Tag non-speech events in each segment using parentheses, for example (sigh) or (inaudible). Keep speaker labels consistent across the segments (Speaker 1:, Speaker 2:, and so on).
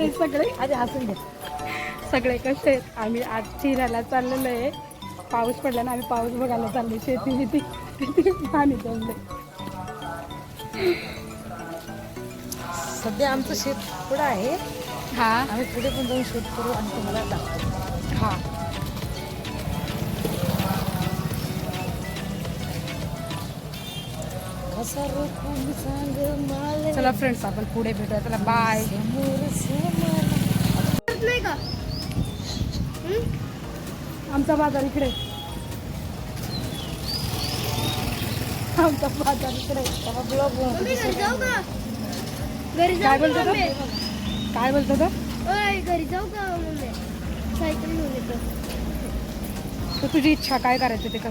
Speaker 1: कसे आहेत सगळे
Speaker 2: आधी हसून घे
Speaker 1: सगळे कसे आहेत? आम्ही आज फिरायला चाललेलो आहे. पाऊस पडला ना आम्ही पाऊस बघायला चाललो शेती बिती. पाणी जमले
Speaker 2: सध्या आमचं शेत पुढं आहे.
Speaker 1: हा.
Speaker 2: आम्ही पुढे पण जाऊन शूट करू आणि तुम्हाला दाखवू.
Speaker 1: हा. चला फ्रेंड्स आपण पुढे भेटूया. चला बाय
Speaker 3: नाही का?
Speaker 1: आमचा बाजार इकडे. आमचा बाजार इकडे.
Speaker 3: का?
Speaker 1: काय बोलतो
Speaker 3: का
Speaker 1: काय बोलतो तो?
Speaker 3: ओय घरी जाऊ का मम्मी? सायकल घेऊन येतो.
Speaker 1: तुझी इच्छा काय करायचं ते कर.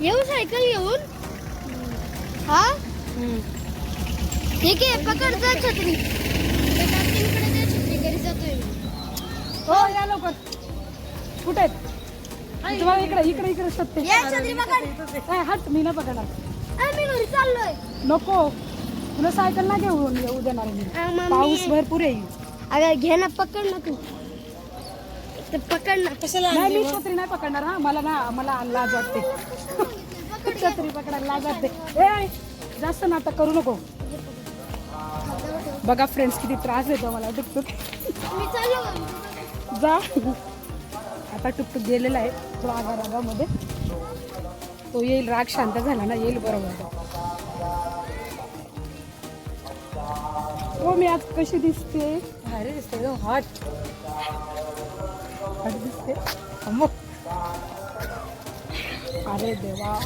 Speaker 3: येऊ सायकल घेऊन? हा? ठीक आहे पकड जा छत्री. त्या काकींकडे दे छत्री घरी जातोय मी.
Speaker 1: हो या लवकर. कुठे आहेत? तुम्हाला इकडे इकडे इकडे शोधते
Speaker 3: ये छत्री पकड.
Speaker 1: ए, हट मी नाही पकडणार.
Speaker 3: अरे मी घरी चाललोय.
Speaker 1: नको. तुला सायकल ना घेऊन येऊ देणार मी
Speaker 3: आ, मम्मी.
Speaker 1: पाऊस भरपूर येईल
Speaker 3: अगं घे ना पकड ना तू. ते पकड ना.
Speaker 2: कशाला
Speaker 1: नाही मी छत्री नाही पकडणार हा. मला ना मला लाज वाटते. छत्री पकडायला लागत ए जास्त नाटक करू नको. बघा फ्रेंड्स किती त्रास देतो मला टुकटुक. जा. आता टुकटुक गेलेला आहे तो आगा रागामध्ये तो येईल राग शांत झाला ना येईल बरोबर. हो मी आज कशी दिसते?
Speaker 2: भारी दिसते एकदम हॉट
Speaker 1: दिसते.
Speaker 2: मग
Speaker 1: अरे देवा.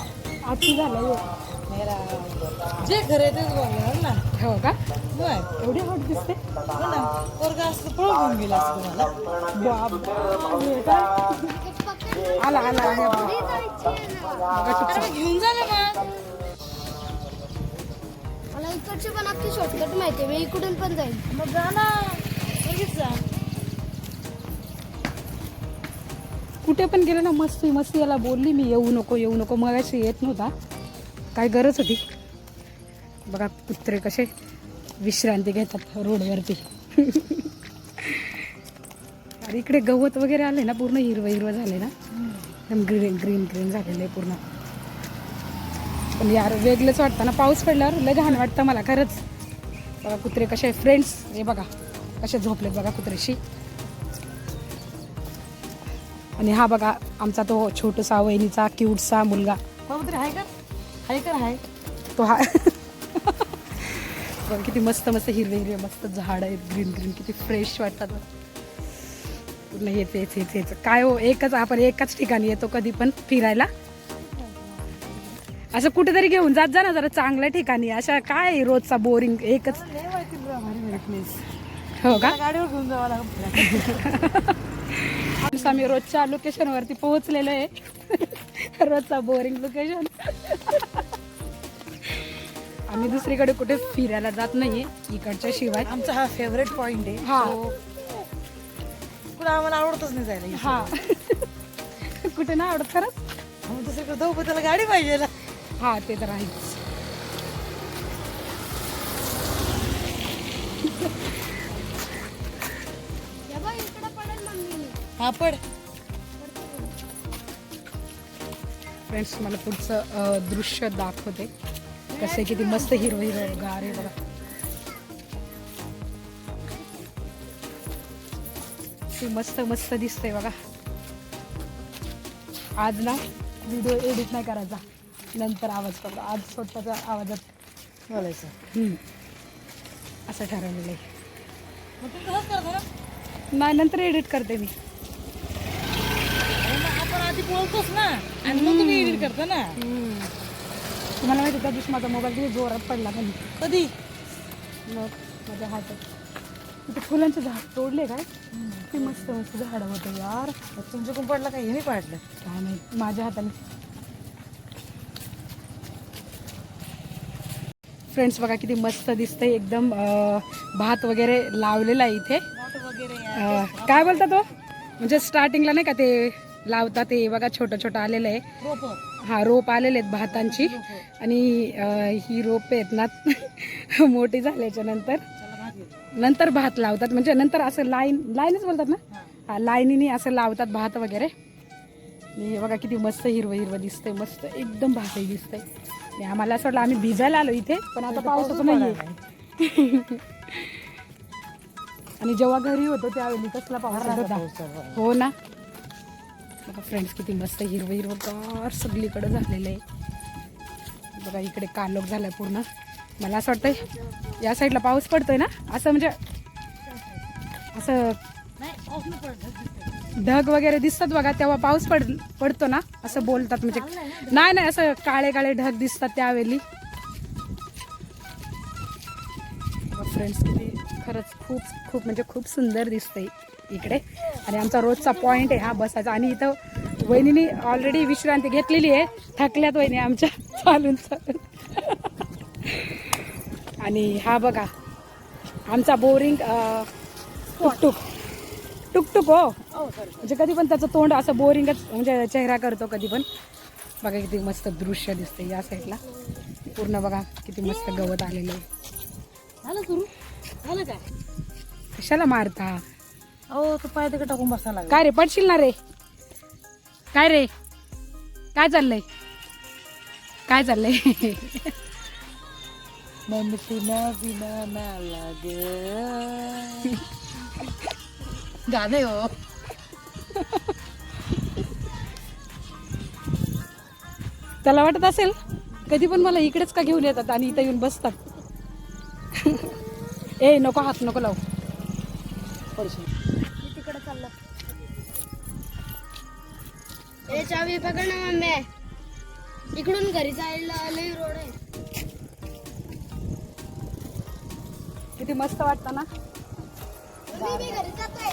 Speaker 1: आती झालं हे.
Speaker 2: मेरा जे खरं आहे तेच बोलणार ना.
Speaker 1: हो का?
Speaker 2: बर
Speaker 1: एवढी हॉट दिसते.
Speaker 2: हो ना. पोरगा असतं पळून घेऊन गेला असतं तुम्हाला.
Speaker 1: बाप हे काय? आला आला. हे
Speaker 3: आहे.
Speaker 2: अरे मग घेऊन जा ना मग.
Speaker 3: मला इकडचे पण आपली शॉर्टकट माहिती आहे. मी इकडून पण जाईल
Speaker 2: मग जा ना. लगेच जा.
Speaker 1: कुठे पण गेलं ना मस्ती मस्ती याला बोलली मी येऊ नको येऊ नको. मग येत नव्हता. काय गरज होती? बघा कुत्रे कसे विश्रांती घेतात रोडवरती. (laughs) अरे इकडे गवत वगैरे आले ना पूर्ण हिरवं हिरवं झाले ना. एकदम ग्रीन ग्रीन ग्रीन झालेलं आहे पूर्ण. पण यार वेगळंच वाटतं ना. पाऊस पडल्यावर लय घाण वाटतं मला खरंच. बघा कुत्रे कसे फ्रेंड्स हे बघा. कसे झोपलेत बघा कुत्रेशी आणि हा बघा आमचा तो छोटूसा वहिनीचा क्यूटसा मुलगा.
Speaker 2: आहे का? आहे का आहे
Speaker 1: तो हा बघ किती मस्त मस्त हिरवे हिरवे मस्त झाड आहेत ग्रीन ग्रीन किती फ्रेश वाटतात. पूर्ण हेच हेच हेच हेच काय हो एकच आपण एकाच ठिकाणी येतो कधी पण फिरायला? असं कुठेतरी घेऊन जात जा ना जरा चांगल्या ठिकाणी. अशा काय रोजचा बोरिंग एकच? हो का?
Speaker 2: गाडीवर घेऊन जावं लागतं
Speaker 1: आमचं आम्ही रोजच्या लोकेशन वरती पोहोचलेलो आहे. रोजचा बोरिंग लोकेशन आम्ही दुसरीकडे कुठे फिरायला जात नाहीये इकडच्या शिवाय.
Speaker 2: आमचा हा फेवरेट पॉइंट आहे.
Speaker 1: हा.
Speaker 2: पुढं आम्हाला आवडतच नाही जायला.
Speaker 1: हा. कुठे ना आवडत खरंच?
Speaker 2: आम्ही दुसरीकडे जाऊ पण त्याला गाडी पाहिजे.
Speaker 1: हा ते तर आहेच.
Speaker 3: हा
Speaker 2: पड
Speaker 1: फ्रेंड्स मला पुढचं दृश्य दाखवते. कसे किती मस्त हिरवं हिरवं गार बघा. ते मस्त मस्त दिसतंय बघा. आज ना व्हिडिओ एडिट नाही करायचा. नंतर आवाज करतो. आज स्वतःच्या आवाजात
Speaker 2: बोलायचं.
Speaker 1: असं ठरवलेलं आहे. नाही नंतर एडिट करते मी.
Speaker 2: बोलतोच ना आणि मग तुम्ही एडिट करता ना.
Speaker 1: तुम्हाला माहिती त्या दिवशी माझा मोबाईल किती जोरात पडला खाली.
Speaker 2: कधी?
Speaker 1: मग माझ्या हातात. तिथे फुलांचे झाड तोडले काय? ते मस्त मस्त झाडं होते यार.
Speaker 2: तुमच्याकडून पडला काही नाही पाडलं.
Speaker 1: काय नाही माझ्या हाताने. फ्रेंड्स बघा किती मस्त दिसतंय. एकदम भात वगैरे लावलेला आहे इथे. काय बोलता तो? म्हणजे स्टार्टिंगला नाही का ते लावतात ते. बघा छोटं छोटं आलेलं आहे. हा रोप आलेले आहेत भातांची. आणि ही रोप आहेत ना (laughs) मोठी झाल्याच्यानंतर. नंतर
Speaker 2: भात
Speaker 1: लावतात. म्हणजे नंतर असं लाईन लाईनच बोलतात ना?
Speaker 2: हा.
Speaker 1: हा लाईनीने असं लावतात भात वगैरे. हे बघा किती मस्त हिरवं हिरवं दिसतंय. मस्त एकदम भातही दिसतंय. आम्हाला असं वाटलं आम्ही भिजायला आलो इथे पण आता पावसाचं नाहीये. (laughs) आणि जेव्हा घरी होतो त्यावेळी कसला पाऊस होता? हो ना. बघा फ्रेंड्स किती मस्त हिरवं हिरवं सगळीकडं सगळीकडे झालेलं आहे. बघा इकडे कालोख झालाय पूर्ण. मला असं वाटतंय या साईडला पाऊस पडतोय ना? असं म्हणजे असं
Speaker 2: ढग
Speaker 1: ढग वगैरे दिसतात बघा तेव्हा पाऊस पड पडतो ना? असं बोलतात म्हणजे नाही नाही असं काळे काळे ढग दिसतात त्यावेळी. फ्रेंड्स किती खरंच खूप खूप म्हणजे खूप सुंदर दिसतंय. इकडे. आणि आमचा रोजचा पॉइंट आहे हा बसायचा. आणि इथं वहिनीने ऑलरेडी विश्रांती घेतलेली आहे. थकल्यात वहिनी आमच्या. चालून चालून. आणि हा बघा आमचा बोरिंग टुकटुक. टुकटुक हो. म्हणजे कधी पण त्याचं तोंड असं बोरिंगच म्हणजे चेहरा करतो कधी पण. बघा किती मस्त दृश्य दिसते या साईडला पूर्ण बघा किती मस्त गवत आलेलं आहे.
Speaker 2: झालं सुरू? झालं काय?
Speaker 1: कशाला मारता?
Speaker 2: अहो तो पाय तिकडे टाकून बसायला लागला.
Speaker 1: काय रे पडशील ना रे? काय रे? काय चाललंय? काय चाललंय?
Speaker 2: मन ना लाग. गाणे हो.
Speaker 1: त्याला वाटत असेल कधी पण मला इकडेच का घेऊन येतात आणि इथं येऊन बसतात? ए नको हात नको लावू. पडशील.
Speaker 3: ए चावी पकड ना मम्मी इकडून घरी जायला लई रोड आहे.
Speaker 1: किती मस्त वाटतं ना?
Speaker 3: घरी जातोय.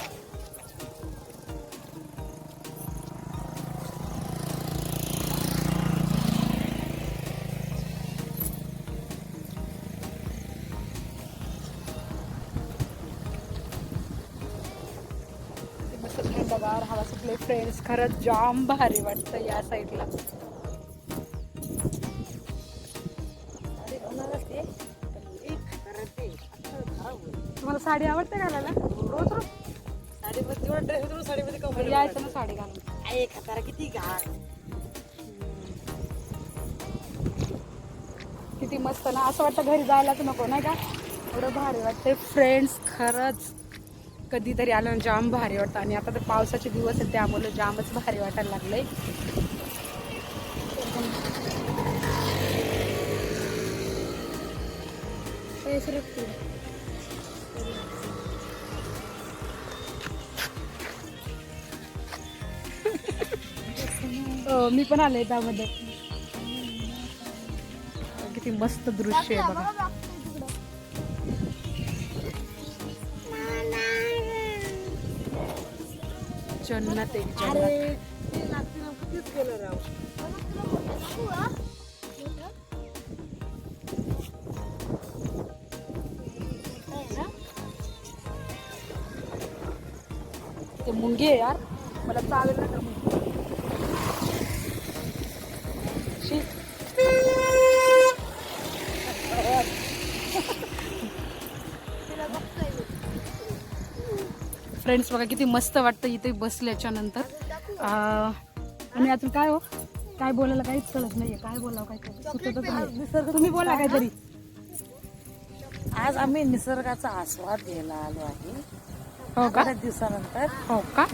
Speaker 1: सुटले फ्रेंड्स खरंच जाम भारी वाटतं या साईडला तुम्हाला साडी आवडते घालायला? रोज रोज?
Speaker 2: साडीमध्ये तेवढा ड्रेस होतो साडीमध्ये
Speaker 1: घरी
Speaker 2: कम्फर्टेबल
Speaker 1: यायचं ना साडी घालून.
Speaker 2: आहे खतारा किती घाण.
Speaker 1: किती मस्त ना. असं वाटतं घरी जायलाच नको नाही का? एवढं भारी वाटते फ्रेंड्स खरंच कधीतरी आलं जाम भारी वाटतं. आणि आता तर पावसाचे दिवस आहेत त्यामुळे जामच भारी वाटायला लागलंय. हो, मी पण आले त्यामध्ये. किती मस्त दृश्य आहे बघा. जन्नत एक जन्नत. ते मुंगी यार. मला चालेल ना फ्रेंड्स बघा किती मस्त वाटतं इथे बसल्याच्या नंतर. आ, आणि अजून काय हो? काय बोलायला काहीच कळत नाहीये. काय बोलावं काय कळत नाही. तुम्ही बोला काहीतरी.
Speaker 2: आज आम्ही निसर्गाचा आस्वाद घ्यायला आलो आहे.
Speaker 1: हो का?
Speaker 2: दिवसानंतर.
Speaker 1: हो का?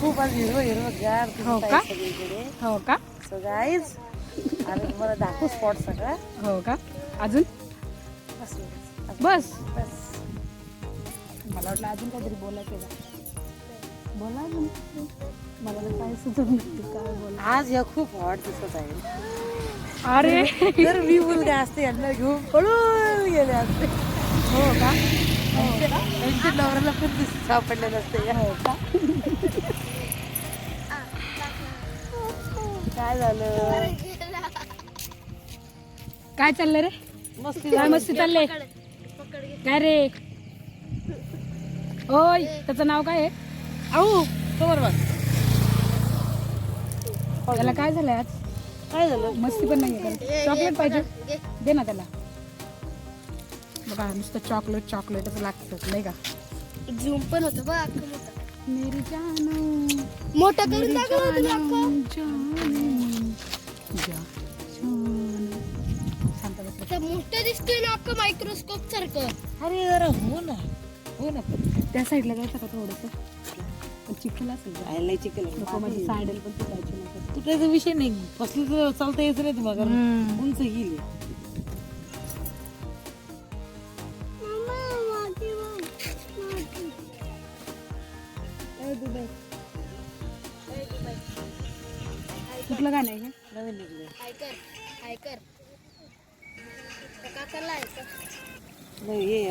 Speaker 2: खूप आज हिरवं हिरवं गार
Speaker 1: हो
Speaker 2: दिसत
Speaker 1: का?
Speaker 2: सगळीकडे.
Speaker 1: हो का?
Speaker 2: सो गाईज आम्ही तुम्हाला दाखवू स्पॉट सगळं.
Speaker 1: हो का? अजून.
Speaker 2: बस.
Speaker 1: बस. मला वाटलं अजून काहीतरी बोलायचं आहे का बोला अजून. मला तर काय सुचत नाही. काय बोला
Speaker 2: आज या खूप हॉट दिसत आहे.
Speaker 1: अरे.
Speaker 2: जर मी मुलगा असते यांना घेऊन पळून गेले असते.
Speaker 1: हो का?
Speaker 2: त्यांच्या नवऱ्याला पण दिस सापडले नसते.
Speaker 1: हो का?
Speaker 2: काय झालं?
Speaker 1: काय चाललंय रे?
Speaker 2: मस्ती
Speaker 1: काय मस्ती चालले
Speaker 3: पकड घे.
Speaker 1: काय रे? ओय त्याचं नाव काय आहे?
Speaker 2: आऊ समोर बघ.
Speaker 1: त्याला काय झालंय आज?
Speaker 2: काय झालं?
Speaker 1: मस्ती पण नाही करत. चॉकलेट पाहिजे. दे ना त्याला. बघा नुसतं चॉकलेट चॉकलेटच लागतं नाही का?
Speaker 3: झूम पण होतं बघ
Speaker 1: मेरी जानू
Speaker 3: मोठं करून दाखव मोठं दिसतोय ना अख्खं मायक्रोस्कोप सारखं.
Speaker 2: अरे जरा हो ना हो ना.
Speaker 1: त्या साईडला जायचं का थोडस? पण चिखल असेल जरा.
Speaker 2: खायला चिकन
Speaker 1: नको माझी सँडल पण तुटायची नको
Speaker 2: तुटायचा विषय नाही. फसली तर चालता यायचं नाही तुम्हाला. कारण. उंच गेली.
Speaker 1: कुठलं गाणं आहे हे?
Speaker 2: नवीन निघले नाही हे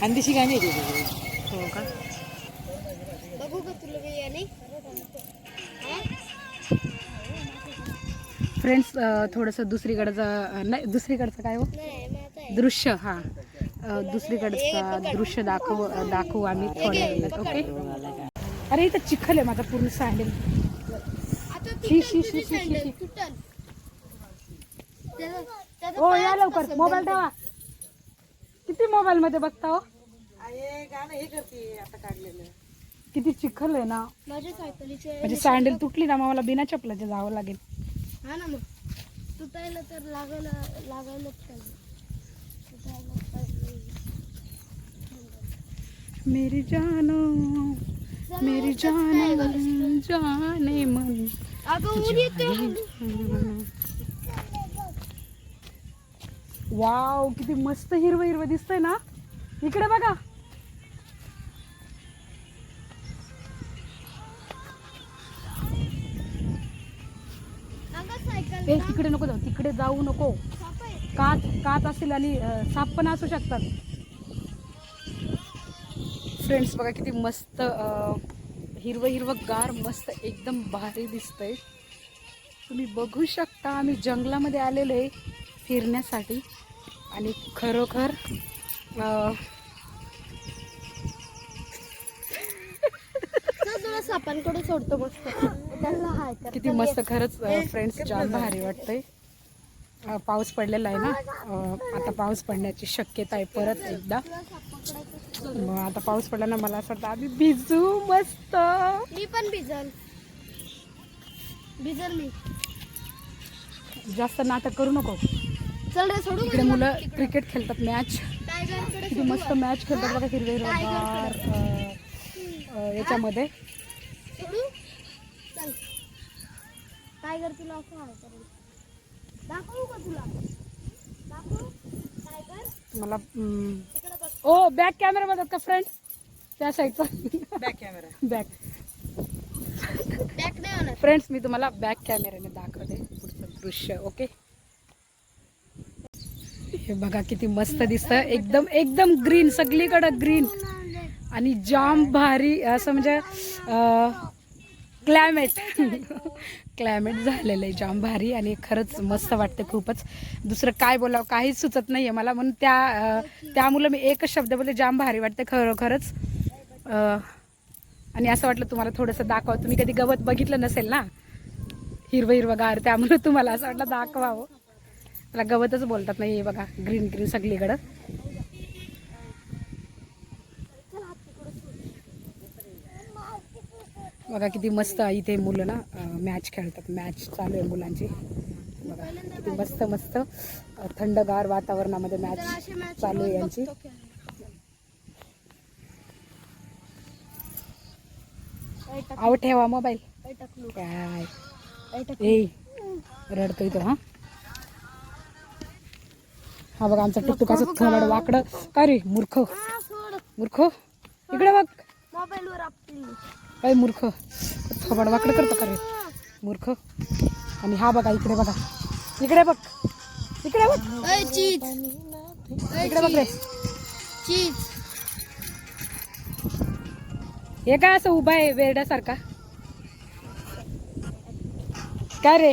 Speaker 2: खानदेशी गाणी आहे.
Speaker 1: हो का?
Speaker 3: बघू का तुला बिर्याणी
Speaker 1: फ्रेंड्स थोडंसं दुसरीकडचं नाही दुसरीकडचं काय हो? दृश्य हां. दुसरीकडचं दृश्य दाखवू दाखवू आम्ही थोड्या वेळात ओके? अरे इथं चिखल आहे माझा पूर्ण सँडल शी, शी, शी, शी, शी. हो या लवकर. मोबाईल ठेवा. किती मोबाईल मध्ये बघता हो?
Speaker 2: आहे, गाणं हे करते आता काढलेलं.
Speaker 1: किती चिखल आहे ना.
Speaker 3: माझ्या सायकलीचे
Speaker 1: म्हणजे सँडल तुटली ना मग मला बिना चपलाचे जावं लागेल.
Speaker 3: हा ना मग. तुटायला तर लागायला लागायलाच पाहिजे.
Speaker 1: मेरी जानो मेरी जान जाने मन.
Speaker 3: अगं ऊन येते
Speaker 1: वाव किती मस्त हिरवं हिरवं दिसतंय ना. इकडे बघा. ए तिकडे नको जाऊ तिकडे जाऊ नको.
Speaker 3: कात कात
Speaker 1: काच काच असेल आणि साप पण असू शकतात. फ्रेंड्स बघा किती मस्त हिरवं हिरवं गार मस्त एकदम भारी दिसतंय. तुम्ही बघू शकता आम्ही जंगलामध्ये आलेलो आहे फिरण्यासाठी. आणि खरोखर
Speaker 3: सापांकडे सोडतो मस्त.
Speaker 1: किती मस्त खरंच फ्रेंड्स जाम भारी वाटतंय. पाऊस पडलेला आहे ना? आता पाऊस पडण्याची शक्यता आहे परत एकदा. मग आता पाऊस पडला ना मला असं वाटतं आम्ही भिजू मस्त.
Speaker 3: मी पण भिजल. भिजल मी.
Speaker 1: जास्त नाटक करू नको.
Speaker 3: चल रे सोडू
Speaker 1: इकडे मुलं क्रिकेट खेळतात मॅच किती मस्त मॅच खेळतात बघा हिरवे याच्यामध्ये.
Speaker 3: टायगर तुला असं हाय करेल दाखवू का तुला? दाखवू? टायगर
Speaker 1: मला ओ बॅक कॅमेरा मध्ये का फ्रेंड त्या साईडचा
Speaker 2: बॅक कॅमेरा
Speaker 1: बॅक
Speaker 3: बॅक नाही होणार.
Speaker 1: फ्रेंड्स मी तुम्हाला बॅक कॅमेऱ्याने दाखवते पुढचं दृश्य ओके हे बघा किती मस्त दिसतं एकदम एकदम ग्रीन सगळीकडं ग्रीन आणि जाम भारी असं म्हणजे क्लायमेट क्लायमेट झालेलं आहे जाम भारी आणि खरंच मस्त वाटते खूपच. दुसरं काय बोलावं काहीच सुचत नाही आहे मला. म्हणून त्या त्यामुळं मी एकच शब्द बोलते जाम भारी वाटते खरोखरच. आणि असं वाटलं तुम्हाला थोडंसं दाखवा तुम्ही कधी गवत बघितलं नसेल ना? हिरवं हिरवं गार त्यामुळं तुम्हाला असं वाटलं दाखवावं. मला गवतच बोलतात नाही हे बघा ग्रीन ग्रीन सगळीकडं. बघा किती मस्त इथे मुलं ना मॅच खेळतात. मॅच चालू आहे मुलांची. बघा किती मस्त मस्त थंडगार वातावरणामध्ये मॅच चालू आहे यांची. आव ठेवा मोबाईल काय? ए रडतोय तो हा? हा बघा आमचा टुकटुक असं थोडं वाकडं. काय रे मूर्ख? मूर्ख? इकडे बघ.
Speaker 3: मोबाईलवर आपली
Speaker 1: काय मूर्ख. थोबड वाकडं करतो का रे? मूर्ख. आणि हा बघा इकडे बघा. इकडे बघ. इकडे बघ.
Speaker 3: चीज.
Speaker 1: इकडे बघ रे.
Speaker 3: चीज.
Speaker 1: हे काय असं उभा आहे वेरड्यासारखा? काय रे?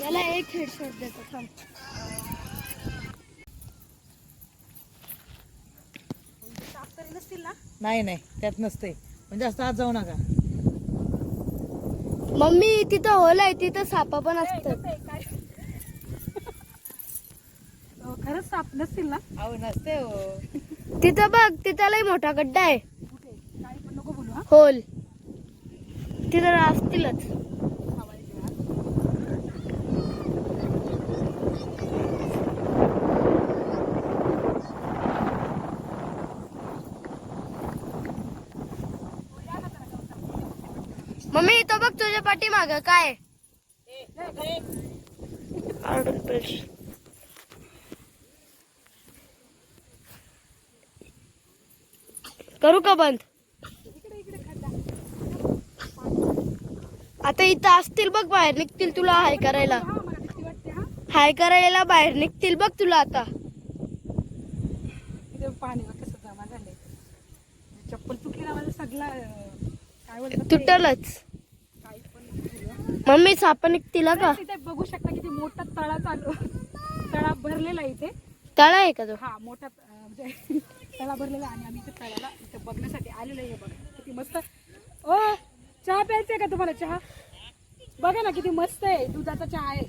Speaker 3: याला एक हेडशॉट देतो थांब.
Speaker 2: नाही नाही. त्यात नसते म्हणजे जास्त आत जाऊ नका.
Speaker 3: मम्मी तिथं होल आहे तिथं सापा पण असतात.
Speaker 1: अहो, खरंच साप नसतील ना?
Speaker 2: अहो नसते हो.
Speaker 3: तिथं बघ तिथं लय मोठा गड्डा आहे.
Speaker 1: कुठे? काही पण नको बोलू हा?
Speaker 3: होल. तिथं असतीलच. मम्मी इथं बघ तुझ्या पाठीमाग काय? आर्डन पेज. करू का बंद? आता इथं असतील बघ बाहेर निघतील तुला हाय करायला. हाय करायला बाहेर निघतील बघ तुला आता.
Speaker 1: पाणी बघ कसं जमा झालंय? चप्पल तुटली ना माझं सगळं काय बोलतात?
Speaker 3: तुटलच. मम्मी साप निघतील का?
Speaker 1: तिथे बघू शकता किती मोठा तळा चालू तळा भरलेला आहे इथे.
Speaker 3: तळा आहे का तो?
Speaker 1: हा मोठा म्हणजे (laughs) तळा भरलेला आणि आम्ही इथे तळ्याला इथे बघण्यासाठी आलेलो आहे बघा. किती मस्त. ओ चहा प्यायचा आहे का तुम्हाला चहा? बघा ना किती मस्त आहे दुधाचा चहा आहे.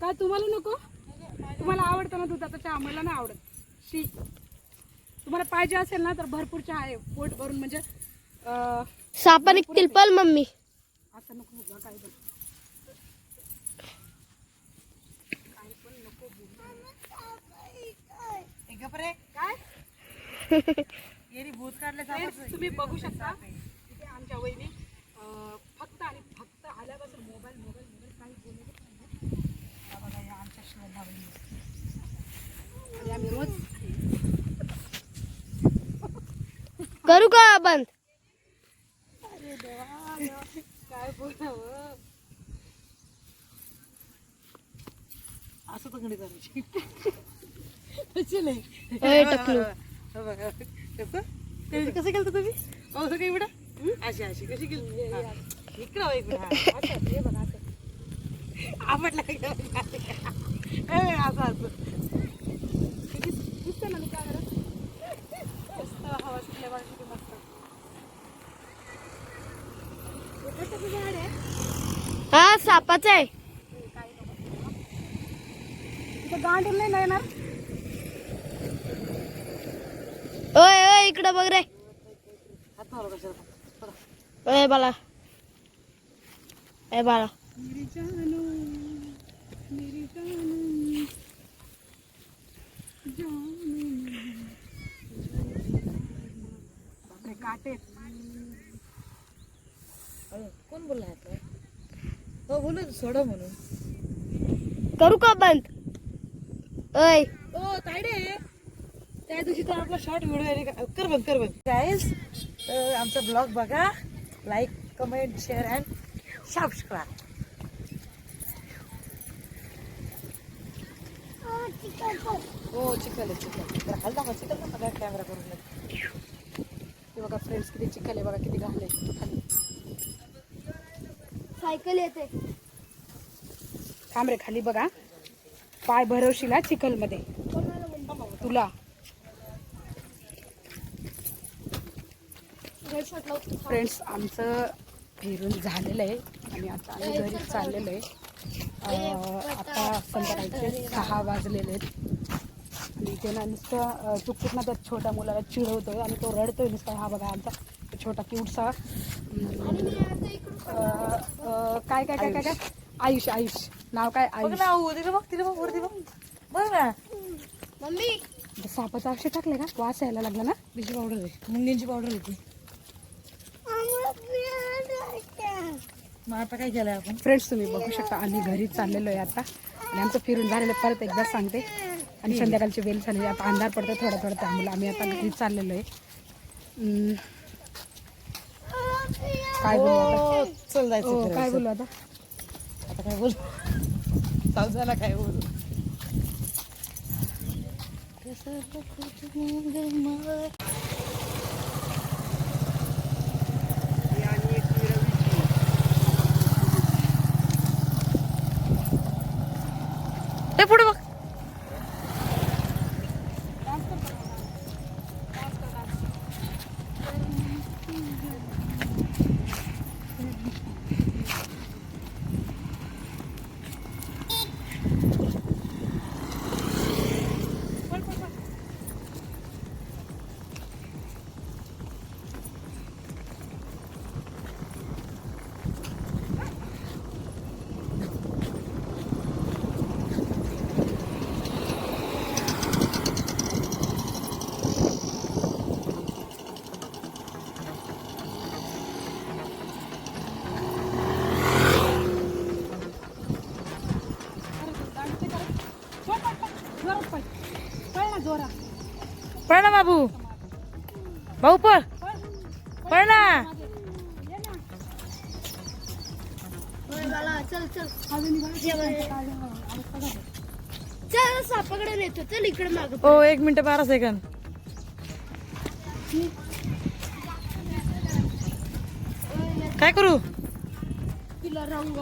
Speaker 1: का तुम्हाला नको? तुम्हाला आवडतं ना दुधाचा चहा? मला नाही आवडत. शी. तुम्हाला पाहिजे असेल ना तर भरपूर चहा आहे पोट भरून. म्हणजे अं,
Speaker 3: साप निघतील पल मम्मी.
Speaker 1: असं नको उगा काय पण
Speaker 2: ए, गप्प रे.
Speaker 1: काय?
Speaker 2: येरी भूत काढले
Speaker 1: Friends, तुम्ही बघू शकता. तिथे आमच्या वहिनी फक्त आणि फक्त आल्यापासून मोबाईल मोबाईल मोबाईल काही बोलतच नाही. बघा या आमच्या श्रद्धा वहिनी. आणि आम्ही रोज
Speaker 3: करू का बंद
Speaker 1: अरे देवा देवा, काय बोलावं (laughs)
Speaker 2: असं तंगडी करायची. हो. कसं? कसं केलं तुम्ही? पाऊस काही एवढं अशी अशी. कशी केली. इकडं हो इकडं. आवडला (laughs) असं असं.
Speaker 1: दिसतं ना मी काय हवा सुटल्या बघा किती मस्त हे
Speaker 3: सापाच आहे.
Speaker 1: नाही येणार?
Speaker 3: ओय ओय इकडं बघ रे. ओय बाला ए बाला
Speaker 1: काटे
Speaker 2: कोण बोलला? हो बोलू सोडा म्हणून.
Speaker 3: करू का बंद? ओय.
Speaker 2: ओ तायडे त्या दिवशी तर आपला शॉर्ट व्हिडिओ आहे कर बंद कर बंद. गाईज आमचा ब्लॉग बघा. Like comment share and subscribe हो चिकल आहे चिकल तर हाल दाखवा चिकल दाखवा कॅमेरा करून.
Speaker 1: बघा फ्रेंड्स किती चिखल आहे बघा किती घाले खाली.
Speaker 3: सायकल येते.
Speaker 1: थांब रे खाली बघा. पाय भरवशील चिखलमध्ये. तुला. फ्रेंड्स आमचं फिरून झालेलं आहे. आणि आता आम्ही घरी चाललेलो आहे. आता संध्याकाळचे सहा वाजलेले आहेत. आणि ते ना नुसतं चुकचुक ना त्या छोट्या मुलाला चिडवतोय आणि तो रडतोय नुसता. हा बघा आमचा छोटा क्यूटसा काय काय काय काय काय? आयुष आयुष. नाव काय?
Speaker 2: बघ
Speaker 1: आयुष.
Speaker 2: ना तिथे बघ तिथे बघ वरती बघ. बघ ना.
Speaker 3: मम्मी.
Speaker 1: सापाचं औषध टाकलं का? वास यायला लागला ना?
Speaker 2: बिशी पावडर आहे. मुंग्यांची पावडर होती मग आता काय केलंय आपण?
Speaker 1: फ्रेंड्स तुम्ही बघू शकता आम्ही घरी चाललेलो आहे आता. आणि आमचं फिरून झालेलं परत एकदा सांगते. आणि संध्याकाळची वेळ झाली आता अंधार पडतो थोडा थोडा त्यामुळे आम्ही आता घरी चाललेलो आहे. काय बोलू आता?
Speaker 2: ओ, चल जायचं
Speaker 1: ओ, काय. बोलू आता
Speaker 2: आता काय बोल चालू झाला काय बोल हे पुढे बाबू? भाऊ पळ. पळ ना.
Speaker 3: चल चल चल सापाकडे नेतो. चल इकडे माग
Speaker 2: ओ एक मिनिट बारा सेकंद काय करू?
Speaker 3: तिला रंग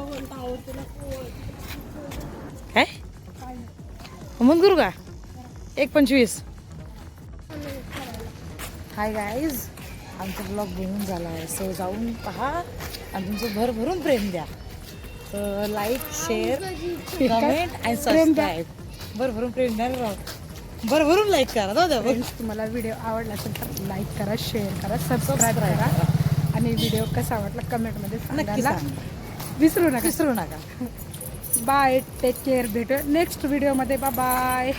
Speaker 2: काय? म्हणून करू का? एक पंचवीस. हाय गाईज आमचा ब्लॉग बनवून झाला आहे. सो जाऊन पहा आणि तुमचं भरभरून प्रेम द्या. तर लाईक शेअर कमेंट आणि सबस्क्राईब भरभरून प्रेम द्या राव. भरभरून लाईक करा. जाऊ द्या
Speaker 1: तुम्हाला व्हिडिओ आवडला असेल तर लाईक करा शेअर करा सबस्क्राईब करा. आणि व्हिडिओ कसा वाटला कमेंटमध्ये
Speaker 2: नक्की
Speaker 1: सांगायला
Speaker 2: सांगा.
Speaker 1: विसरू नका.
Speaker 2: विसरू नका.
Speaker 1: बाय टेक केअर भेटू नेक्स्ट व्हिडिओमध्ये बाय बाय